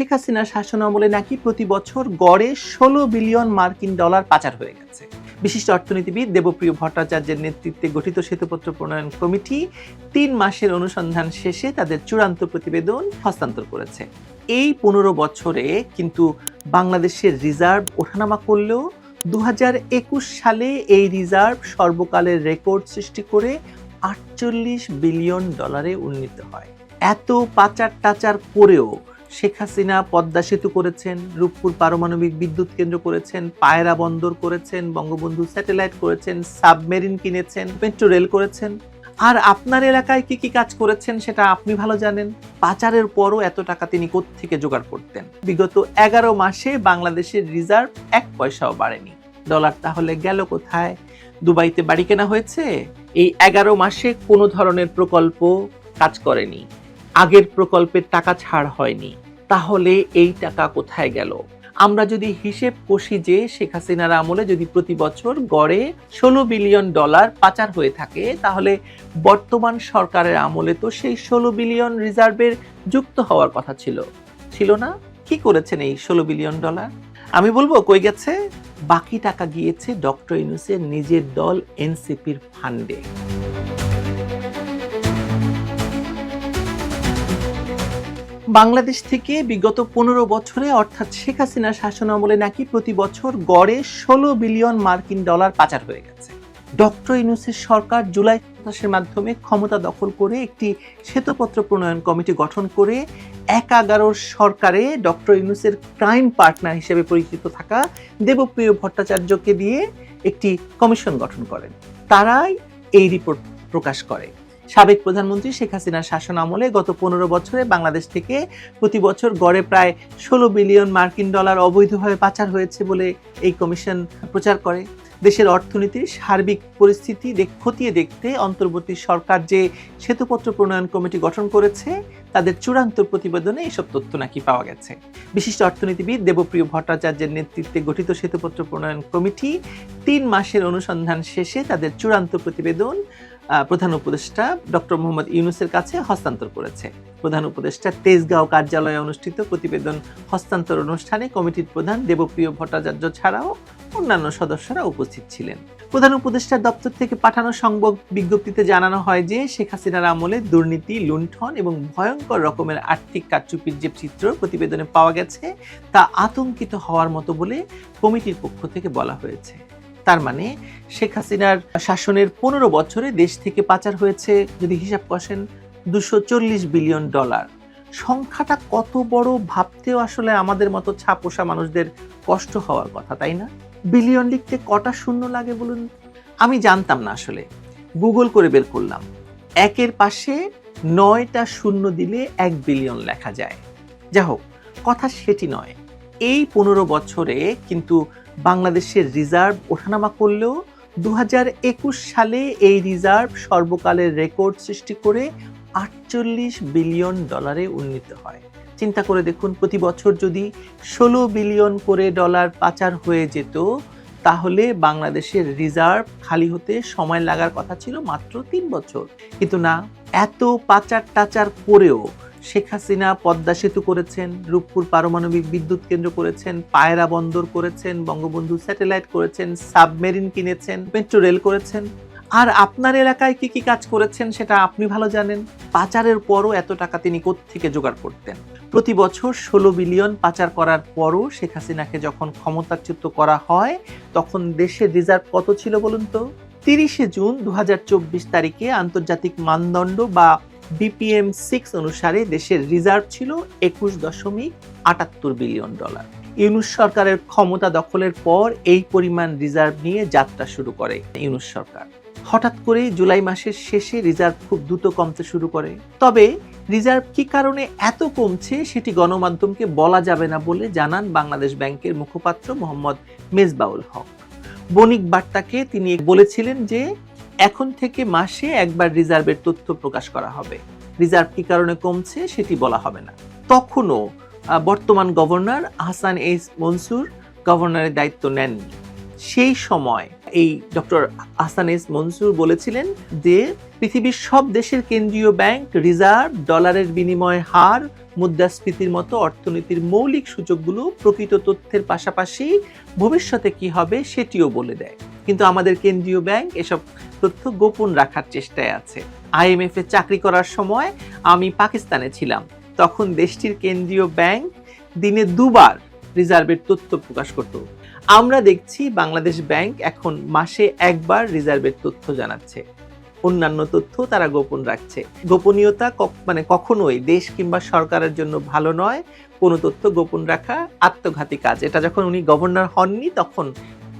শেখ হাসিনার শাসন আমলে নাকি প্রতি বছর গড়ে ষোলো বিলিয়ন মার্কিন ডলার পাচার হয়ে গেছে। বিশিষ্ট অর্থনীতিবিদ দেবপ্রিয় ভট্টাচার্যের নেতৃত্বে গঠিত শ্বেতপত্র প্রণয়ন কমিটি তিন মাসের অনুসন্ধান শেষে তাদের চূড়ান্ত প্রতিবেদন হস্তান্তর করেছে। এই পনেরো বছরে কিন্তু বাংলাদেশের রিজার্ভ ওঠানামা করলেও দু হাজার একুশ সালে এই রিজার্ভ সর্বকালের রেকর্ড সৃষ্টি করে আটচল্লিশ বিলিয়ন ডলারে উন্নীত হয়। এত পাচার টাচার করেও শেখ হাসিনা পদ্মা সেতু করেছেন, রূপপুর পারমাণবিক বিদ্যুৎ কেন্দ্র করেছেন, পায়রা বন্দর করেছেন, বঙ্গবন্ধু স্যাটেলাইট করেছেন, সাবমেরিন কিনেছেন মেট্রো রেল করেছেন। আর আপনার এলাকায় কি কি কাজ করেছেন সেটা আপনি ভালো জানেন? পাচারের পরও এত টাকা তিনি থেকে জোগাড় করতেন? বিগত এগারো মাসে বাংলাদেশের রিজার্ভ এক পয়সাও বাড়েনি। ডলার তাহলে গেল কোথায়? দুবাইতে বাড়ি কেনা হয়েছে? এই এগারো মাসে কোনো ধরনের প্রকল্প কাজ করেনি। আগের প্রকল্পের টাকা ছাড় হয়নি। তাহলে এই টাকা কোথায় গেল? আমরা যদি হিসেব কষি যে শেখ হাসিনার আমলে যদি প্রতি বছর গড়ে ষোলো বিলিয়ন ডলার পাচার হয়ে থাকে, তাহলে বর্তমান সরকারের আমলে তো সেই ষোলো বিলিয়ন রিজার্ভের যুক্ত হওয়ার কথা ছিল। ছিল না? কি করেছেন এই ষোলো বিলিয়ন ডলার? আমি বলব, কই গেছে? বাকি টাকা গিয়েছে ডক্টর ইউনুসের নিজের দল এনসিপির ফান্ডে। বাংলাদেশ থেকে বিগত পনেরো বছরে অর্থাৎ শেখ হাসিনার শাসন আমলে নাকি প্রতি বছর গড়ে ষোলো বিলিয়ন মার্কিন ডলার পাচার হয়ে গেছে। ডক্টর ইউনুসের সরকার জুলাই সন্ত্রাসের মাধ্যমে ক্ষমতা দখল করে একটি শ্বেতপত্র প্রণয়ন কমিটি গঠন করে এক এগারোর সরকারে ডক্টর ইউনুসের ক্রাইম পার্টনার হিসেবে পরিচিত থাকা দেবপ্রিয় ভট্টাচার্যকে দিয়ে একটি কমিশন গঠন করেন। তারাই এই রিপোর্ট প্রকাশ করে। সাবেক প্রধানমন্ত্রী শেখ হাসিনার শাসন আমলে গত পনেরো বছরে বাংলাদেশ থেকে প্রতি বছর গড়ে প্রায় ষোলো বিলিয়ন মার্কিন ডলার অবৈধভাবে পাচার হয়েছে বলে এই কমিশন প্রচার করে। দেশের অর্থনীতির সার্বিক পরিস্থিতি খতিয়ে দেখতে অন্তর্বর্তী সরকার যে সেতুপত্র প্রণয়ন কমিটি গঠন করেছে, তাদের চূড়ান্ত প্রতিবেদনে এসব তথ্য নাকি পাওয়া গেছে। বিশিষ্ট অর্থনীতিবিদ দেবপ্রিয় ভট্টাচার্যের নেতৃত্বে গঠিত সেতুপত্র প্রণয়ন কমিটি তিন মাসের অনুসন্ধান শেষে তাদের চূড়ান্ত প্রতিবেদন প্রধান উপদেষ্টা ডক্টর মোহাম্মদ ইউনুসের কাছে হস্তান্তর করেছে। প্রধান উপদেষ্টা তেজগাঁও কার্যালয়ে অনুষ্ঠিত প্রতিবেদন হস্তান্তর অনুষ্ঠানে কমিটির প্রধান দেবপ্রিয় ভট্টাচার্য ছাড়াও অন্যান্য সদস্যরা উপস্থিত ছিলেন। প্রধান উপদেষ্টার দপ্তর থেকে পাঠানো সংবাদ বিজ্ঞপ্তিতে জানানো হয় যে, শেখ হাসিনার আমলে দুর্নীতি, লুণ্ঠন এবং ভয়ঙ্কর রকমের আর্থিক কারচুপির যে চিত্র প্রতিবেদনে পাওয়া গেছে, তা আতঙ্কিত হওয়ার মতো বলে কমিটির পক্ষ থেকে বলা হয়েছে। তার মানে শেখ হাসিনার শাসনের পনেরো বছরে দেশ থেকে পাচার হয়েছে, যদি হিসাব কষেন, দুশো চল্লিশ বিলিয়ন ডলার। সংখ্যাটা কত বড় ভাবতেও আসলে আমাদের মতো ছাপোষা মানুষদের কষ্ট হওয়ার কথা, তাই না? বিলিয়ন লিখতে কটা শূন্য লাগে বলুন? আমি জানতাম না আসলে। গুগল করে বের করলাম। একের পাশে নয়টা শূন্য দিলে এক বিলিয়ন লেখা যায়। যা হোক, কথা সেটি নয়। এই পনেরো বছরে কিন্তু বাংলাদেশের রিজার্ভ ওঠানামা করলেও দু হাজার একুশ সালে এই রিজার্ভ সর্বকালের রেকর্ড সৃষ্টি করে আটচল্লিশ বিলিয়ন ডলারে উন্নীত হয়। চিন্তা করে দেখুন, প্রতি বছর যদি ষোলো বিলিয়ন করে ডলার পাচার হয়ে যেত, তাহলে বাংলাদেশের রিজার্ভ খালি হতে সময় লাগার কথা ছিল মাত্র তিন বছর। কিন্তু না, এত পাচার টাচার করেও শেখ হাসিনা পদ্মা সেতু করেছেন, রূপপুর পারমাণবিক বিদ্যুৎ কেন্দ্র করেছেন, পায়রা বন্দর করেছেন, বঙ্গবন্ধু স্যাটেলাইট করেছেন, সাবমেরিন কিনেছেন, মেট্রো রেল করেছেন। আর আপনার এলাকায় কি কি কাজ করেছেন সেটা আপনি ভালো জানেন? পাচারের পরও এত টাকা তিনি থেকে জোগাড় করতেন? প্রতি বছর ষোলো বিলিয়ন পাচার করার পরও শেখ হাসিনাকে যখন ক্ষমতাচ্যুত করা হয়, তখন দেশের রিজার্ভ কত ছিল বলুন তো? তিরিশে জুন দু হাজার চব্বিশ তারিখে আন্তর্জাতিক মানদণ্ড বা বিপিএম সিক্স অনুসারে দেশের রিজার্ভ ছিল একুশ দশমিক আটাত্তর বিলিয়ন ডলার। ইউনুস সরকারের ক্ষমতা দখলের পর এই পরিমাণ রিজার্ভ নিয়ে যাত্রা শুরু করে ইউনুস সরকার। হঠাৎ করে জুলাই মাসের শেষে রিজার্ভ খুব দ্রুত কমতে শুরু করে। তবে রিজার্ভ কি কারণে এত কমছে সেটি গণমাধ্যমকে বলা যাবে না বলে জানান বাংলাদেশ ব্যাংকের মুখপাত্র মোহাম্মদ মেজবাউল হক। বণিক বার্তাকে তিনি বলেছিলেন যে এখন থেকে মাসে একবার রিজার্ভের তথ্য প্রকাশ করা হবে। রিজার্ভ কি কারণে কমছে সেটি বলা হবে না। তখনও বর্তমান গভর্নর আহসান এইস মনসুর গভর্নরের দায়িত্ব নেননি। সেই সময় এই ডক্টর আহসান এস মনসুর বলেছিলেন যে, পৃথিবীর সব দেশের কেন্দ্রীয় ব্যাংক রিজার্ভ ডলারের বিনিময় হার মুদ্রাস্ফীতির মতো অর্থনীতির মৌলিক সূচকগুলো প্রকৃত তথ্যের পাশাপাশি ভবিষ্যতে কি হবে সেটিও বলে দেয়। কিন্তু আমাদের কেন্দ্রীয় ব্যাংক এসব তথ্য গোপন রাখার চেষ্টায় আছে। আইএমএফ এ চাকরি করার সময় আমি পাকিস্তানে ছিলাম। তখন দেশটির কেন্দ্রীয় ব্যাংক দিনে দুবার রিজার্ভের তথ্য প্রকাশ করত। আমরা দেখছি বাংলাদেশ ব্যাংক এখন মাসে একবার রিজার্ভের তথ্য জানাচ্ছে। অন্যান্য তথ্য তারা গোপন রাখছে। গোপনীয়তা মানে কখনোই দেশ কিংবা সরকারের জন্য ভালো নয়। কোনো তথ্য গোপন রাখা আত্মঘাতী কাজ। এটা যখন উনি গভর্নর হননি, তখন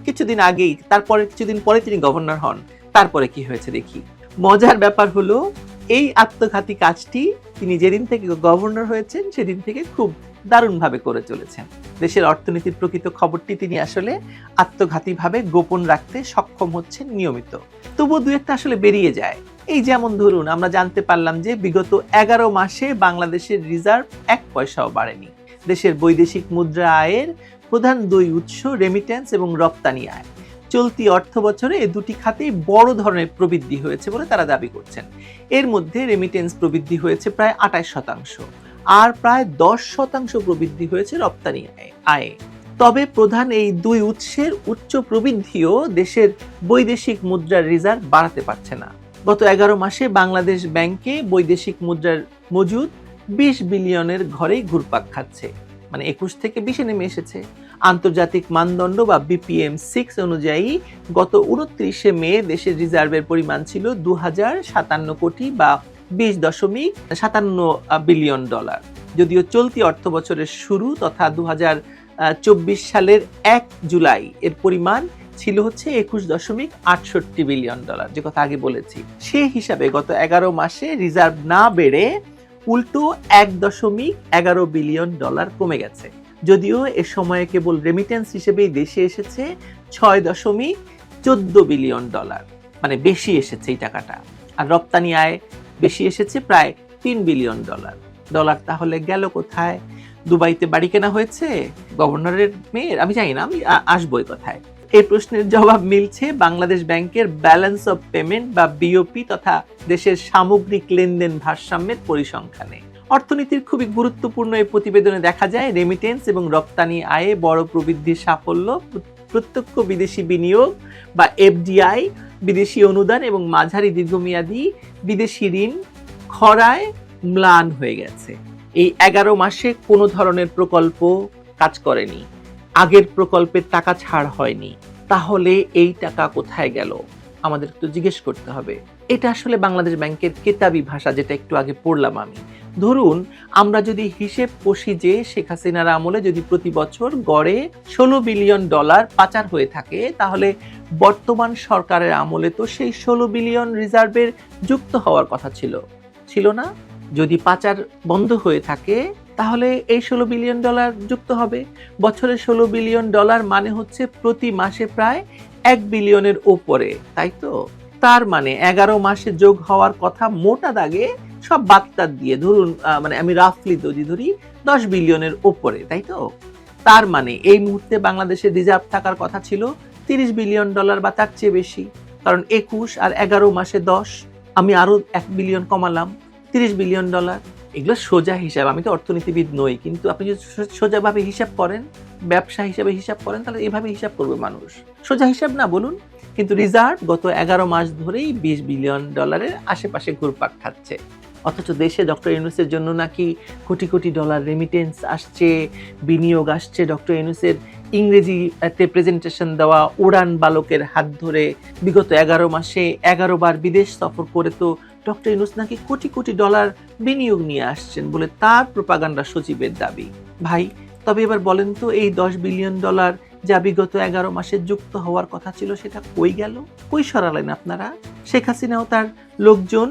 কিছুদিন আগেই, তারপরে কিছুদিন পরে তিনি গভর্নর হন। তারপরে কি হয়েছে দেখি। মজার ব্যাপার হলো, এই আত্মঘাতী কাজটি তিনি যেদিন থেকে গভর্নর হয়েছেন, সেদিন থেকে খুব দারুণভাবে করে চলেছেন। দেশের অর্থনীতির প্রকৃত খবরটি তিনি আসলে আত্মঘাতীভাবে গোপন রাখতে সক্ষম হচ্ছেন নিয়মিত। তবু দু একটা আসলে বেরিয়ে যায়। এই যেমন ধরুন, আমরা জানতে পারলাম যে বিগত এগারো মাসে বাংলাদেশের রিজার্ভ এক পয়সাও বাড়েনি। দেশের বৈদেশিক মুদ্রা আয়ের প্রধান দুই উৎস রেমিটেন্স এবং রপ্তানি আয়। চলতি অর্থ বছরে এ দুটি খাতেই বড় ধরনের প্রবৃদ্ধি হয়েছে বলে তারা দাবি করছেন। এর মধ্যে রেমিটেন্স প্রবৃদ্ধি হয়েছে প্রায় আঠাশ শতাংশ। আর প্রায় দশ শতাংশ প্রবৃদ্ধি হয়েছে রপ্তানি আয়ে- তবে প্রধান এই দুই উৎসের উচ্চ প্রবৃদ্ধিও দেশের বৈদেশিক মুদ্রার রিজার্ভ বাড়াতে পারছে না। গত এগারো মাসে বাংলাদেশ ব্যাংকে বৈদেশিক মুদ্রার মজুদ বিশ বিলিয়নের ঘরেই ঘুরপাক খাচ্ছে মানে একুশ থেকে বিশে নেমে এসেছে। আন্তর্জাতিক মানদণ্ড বা বিপিএম সিক্স অনুযায়ী গত উনত্রিশে মে দেশের রিজার্ভের পরিমাণ ছিল দু হাজার সাতান্ন কোটি বা বিশ দশমিক সাতান্ন বিলিয়ন ডলার। যদিও চলতি অর্থ বছরের শুরু তথা দু চব্বিশ সালের এক জুলাই এর পরিমাণ ছিল হচ্ছে একুশ দশমিক আটষট্টি বিলিয়ন ডলার, যে কথা আগে বলেছি। সে হিসাবে গত এগারো মাসে রিজার্ভ না বেড়ে উল্টো এক দশমিক এগারো বিলিয়ন ডলার কমে গেছে। যদিও এ সময়ে কেবল রেমিটেন্স হিসেবেই দেশে এসেছে ছয় দশমিক চোদ্দ বিলিয়ন ডলার মানে বেশি এসেছে এই টাকাটা। আর রপ্তানি আয় বেশি এসেছে প্রায় তিন বিলিয়ন ডলার। ডলার তাহলে গেল কোথায়? দুবাইতে বাড়ি কেনা হয়েছে? গভর্নরের মেয়ের? আমি জানি না, আমি আসব কথায়। এই প্রশ্নের জবাব মিলছে বাংলাদেশ ব্যাংকের ব্যালেন্স অফ পেমেন্ট বা বিওপি তথা দেশের সামগ্রিক লেনদেন ভারসাম্যের পরিসংখ্যানে। অর্থনীতির খুবই গুরুত্বপূর্ণ এই প্রতিবেদনে দেখা যায় রেমিটেন্স এবং রপ্তানি আয়ে বড় প্রবৃদ্ধির সাফল্য প্রত্যক্ষ বিদেশি বিনিয়োগ বা এফডিআই, বিদেশি অনুদান এবং মাঝারি দীর্ঘমেয়াদী বিদেশি ঋণ খরায় ম্লান হয়ে গেছে। এই এগারো মাসে কোনো ধরনের প্রকল্প কাজ করেনি। আগের প্রকল্পের টাকা ছাড় হয়নি। তাহলে এই টাকা কোথায় গেল? আমাদের একটু জিজ্ঞেস করতে হবে। এটা আসলে বাংলাদেশ ব্যাংকের কেতাবি ভাষা, যেটা একটু আগে পড়লাম আমি। ধরুন, আমরা যদি হিসেব কষি যে শেখ হাসিনার আমলে যদি প্রতি বছর গড়ে ষোলো বিলিয়ন ডলার পাচার হয়ে থাকে, তাহলে বর্তমান সরকারের আমলে তো সেই ষোলো বিলিয়ন রিজার্ভের যুক্ত হওয়ার কথা ছিল। ছিল না? যদি পাচার বন্ধ হয়ে থাকে, তাহলে এই ষোলো বিলিয়ন ডলার যুক্ত হবে। বছরে ষোলো বিলিয়ন ডলার মানে হচ্ছে প্রতি মাসে প্রায় এক বিলিয়নের ওপরে তাই তো? তার মানে এগারো মাসে যোগ হওয়ার কথা মোটা দাগে সব বাত্তার দিয়ে, ধরুন মানে আমি রাফলি যদি ধরি, দশ বিলিয়নের ওপরে, তাই তো? তার মানে এই মুহূর্তে বাংলাদেশে রিজার্ভ থাকার কথা ছিল তিরিশ বিলিয়ন ডলার বা তার চেয়ে বেশি। কারণ একুশ আর এগারো মাসে দশ, আমি আরও এক বিলিয়ন কমালাম, তিরিশ বিলিয়ন ডলার এগুলো সোজা হিসাব, আমি তো অর্থনীতিবিদ নই, কিন্তু আপনি যদি সোজাভাবে হিসাব করেন, ব্যবসা হিসাবে হিসাব করেন, তাহলে এভাবে হিসাব করবে মানুষ। সোজা হিসাব না, বলুন। কিন্তু রিজার্ভ গত এগারো মাস ধরেই বিশ বিলিয়ন ডলারের আশেপাশে ঘুরপাক খাচ্ছে। অথচ দেশে ডক্টর ইউনুসের জন্য নাকি কোটি কোটি ডলার রেমিটেন্স আসছে, বিনিয়োগ আসছে। ডক্টর ইউনুসের ইংরেজিতে প্রেজেন্টেশন দেওয়া উড়ান বালকের হাত ধরে বিগত এগারো মাসে এগারো বার বিদেশ সফর করে তো ডক্টর ইউনুস নাকি কোটি কোটি ডলার বিনিয়োগ নিয়ে আসছেন বলে তার প্রপাগান্ডা সচিবের দাবি। ভাই, তবে এবার বলেন তো এই দশ বিলিয়ন ডলার যা বিগত এগারো মাসে যুক্ত হওয়ার কথা ছিল সেটা কই গেল? কই সরালেন আপনারা? শেখ হাসিনাও তার লোকজন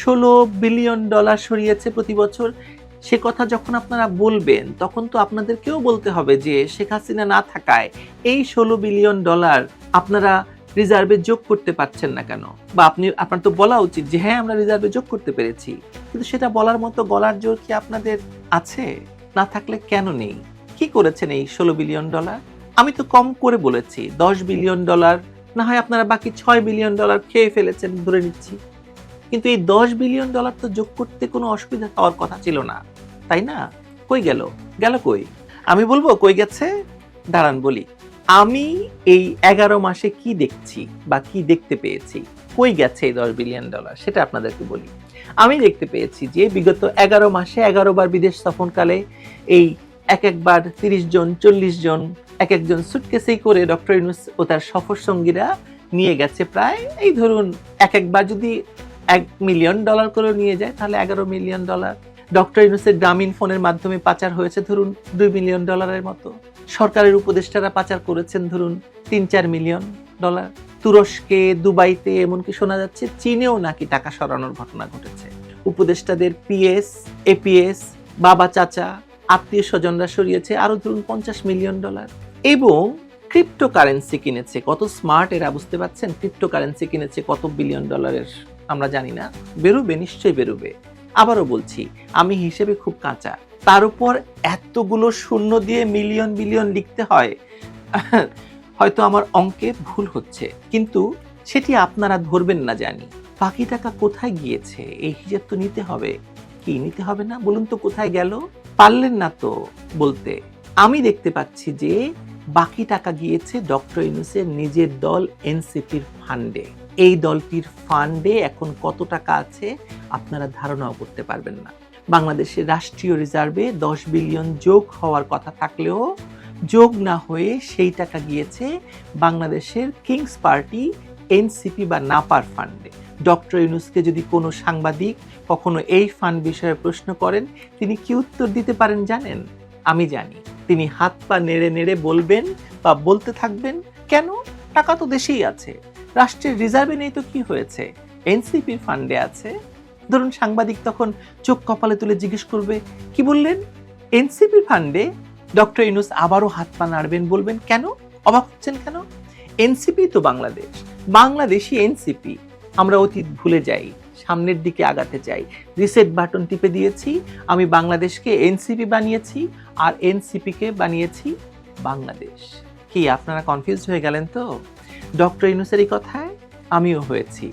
ষোলো বিলিয়ন ডলার সরিয়েছে প্রতি বছর। সে কথা যখন আপনারা বলবেন, তখন তো আপনাদেরকেও বলতে হবে যে শেখ হাসিনা না থাকায় এই ষোলো বিলিয়ন ডলার আপনারা রিজার্ভে যোগ করতে পারছেন না কেন? বা আপনি, আপনার তো বলা উচিত যে হ্যাঁ আমরা রিজার্ভে যোগ করতে পেরেছি। কিন্তু সেটা বলার মতো গলার জোর কি আপনাদের আছে? না থাকলে কেন নেই? কি করেছেন এই ষোলো বিলিয়ন ডলার? আমি তো কম করে বলেছি, দশ বিলিয়ন ডলার, না হয় আপনারা বাকি ছয় বিলিয়ন ডলার খেয়ে ফেলেছেন, ধরে নিচ্ছি। কিন্তু এই দশ বিলিয়ন ডলার তো যোগ করতে কোনো অসুবিধা হওয়ার কথা ছিল না, তাই না? কই গেল? গেল কই? আমি বলব কই গেছে? দাঁড়ান বলি। আমি এই এগারো মাসে কি দেখছি বা কি দেখতে পেয়েছি? কই গেছে এই দশ বিলিয়ন ডলার? সেটা আপনাদেরকে বলি। আমি দেখতে পেয়েছি যে বিগত এগারো মাসে এগারো বার বিদেশ সফরকালে এই এক একবার তিরিশ জন, চল্লিশ জন, এক একজন সুটকেসেই করে ডক্টর ইউনুস ও তার সফর সঙ্গীরা নিয়ে গেছে প্রায়, এই ধরুন এক একবার যদি এক মিলিয়ন ডলার করে নিয়ে যায়, তাহলে এগারো মিলিয়ন ডলার ডক্টর ইউনুসের গ্রামীণ ফোনের মাধ্যমে পাচার হয়েছে ধরুন দুই মিলিয়ন ডলারের মতো। সরকারের উপদেষ্টারা পাচার করেছেন ধরুন তিন চার মিলিয়ন ডলার তুরস্কে, দুবাইতে এমনকি শোনা যাচ্ছে চীনেও নাকি টাকা সরানোর ঘটনা ঘটেছে। উপদেষ্টাদের পিএস, এপিএস, বাবা চাচা, আত্মীয় স্বজনরা সরিয়েছে আরও ধরুন পঞ্চাশ মিলিয়ন ডলার এবং ক্রিপ্টোকারেন্সি কিনেছে, কত স্মার্ট এরা বুঝতে পারছেন? ক্রিপ্টোকারেন্সি কিনেছে কত বিলিয়ন ডলারের আমরা জানি না। বেরোবে, নিশ্চয়ই বেরোবে। আবারও বলছি, আমি হিসেবে খুব কাঁচা। তার উপর এতগুলো শূন্য দিয়ে মিলিয়ন বিলিয়ন লিখতে হয়। হয়তো আমার অঙ্কে ভুল হচ্ছে, কিন্তু সেটি আপনারা ধরবেন না জানি। বাকি টাকা কোথায় গিয়েছে? এই হিসেব তো নিতে হবে। কি নিতে হবে না? বলুন তো কোথায় গেল? পারলেন না তো বলতে। আমি দেখতে পাচ্ছি যে বাকি টাকা গিয়েছে ডক্টর ইউনুসের নিজের দল এনসিপির ফান্ডে। এই দলটির ফান্ডে এখন কত টাকা আছে আপনারা ধারণাও করতে পারবেন না। বাংলাদেশের রাষ্ট্রীয় রিজার্ভে দশ বিলিয়ন যোগ হওয়ার কথা থাকলেও যোগ না হয়ে সেই টাকা গিয়েছে বাংলাদেশের কিংস পার্টি এনসিপি বা নাপার ফান্ডে ডক্টর ইউনুসকে যদি কোনো সাংবাদিক কখনো এই ফান্ড বিষয়ে প্রশ্ন করেন, তিনি কি উত্তর দিতে পারেন জানেন? আমি জানি। তিনি হাত পা নেড়ে নেড়ে বলবেন বা বলতে থাকবেন, কেন? টাকা তো দেশেই আছে। রাষ্ট্রের রিজার্ভে নেই তো কি হয়েছে? এনসিপির ফান্ডে আছে। ধরুন সাংবাদিক তখন চোখ কপালে তুলে জিজ্ঞেস করবে, কি বললেন? এনসিপির ফান্ডে ডক্টর ইনুস আবারও হাত পা নাড়বেন বলবেন, কেন? অবাক হচ্ছেন কেন? এনসিপি তো বাংলাদেশ। বাংলাদেশি এনসিপি। আমরা অতীত ভুলে যাই, সামনের দিকে আগাতে চাই। রিসেট বাটন টিপে দিয়েছি, আমি বাংলাদেশকে এনসিপি বানিয়েছি আর এনসিপিকে বানিয়েছি বাংলাদেশ। কি, আপনারা কনফিউজ হয়ে গেলেন তো? ডক্টর ইনুসের কথায়, আমিও হয়েছি।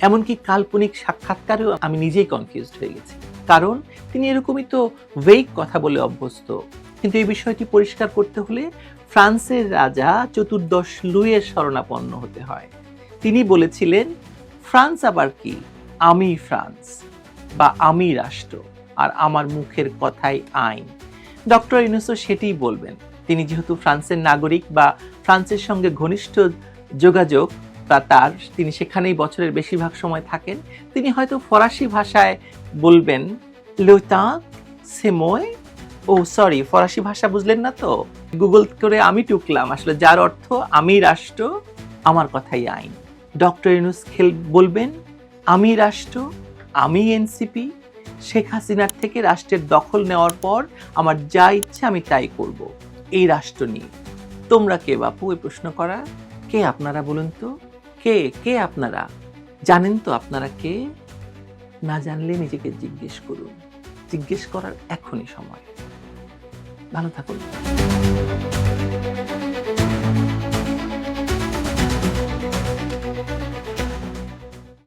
এমনকি কাল্পনিক সাক্ষাৎকারেও আমি নিজেই কনফিউজড হয়ে গেছি। কারণ, তিনি এরকমই তো ওয়েক কথা বলে অভ্যস্ত। কিন্তু এই বিষয়টি পরিষ্কার করতে হলে ফ্রান্সের রাজা চতুর্দশ লুইয়ের শরণাপন্ন হতে হয়। তিনি বলেছিলেন, ফ্রান্স আবার কি? আমি ফ্রান্স বা আমি রাষ্ট্র আর আমার মুখের কথাই আইন। ডক্টর ইউনুসও সেটিই বলবেন। তিনি যেহেতু ফ্রান্সের নাগরিক বা ফ্রান্সের সঙ্গে ঘনিষ্ঠ যোগাযোগ বা তার। তিনি সেখানেই বছরের বেশিরভাগ সময় থাকেন। তিনি হয়তো ফরাসি ভাষায় বলবেন লোতা সেময় ও সরি ফরাসি ভাষা বুঝলেন না তো? গুগল করে আমি টুকলাম। আসলে যার অর্থ, আমি রাষ্ট্র, আমার কথাই আইন ডক্টর ইউনুস খেল বলবেন, আমি রাষ্ট্র, আমি এনসিপি শেখ হাসিনার থেকে রাষ্ট্রের দখল নেওয়ার পর আমার যা ইচ্ছে আমি তাই করব। এই রাষ্ট্র নিয়ে। তোমরা কে বাপু? এই প্রশ্ন করা কে আপনারা বলুন তো? কে কে আপনারা? জানেন তো আপনারা কে? না জানলে নিজেকে জিজ্ঞেস করুন। জিজ্ঞেস করার এখনই সময়। ভালো থাকুন।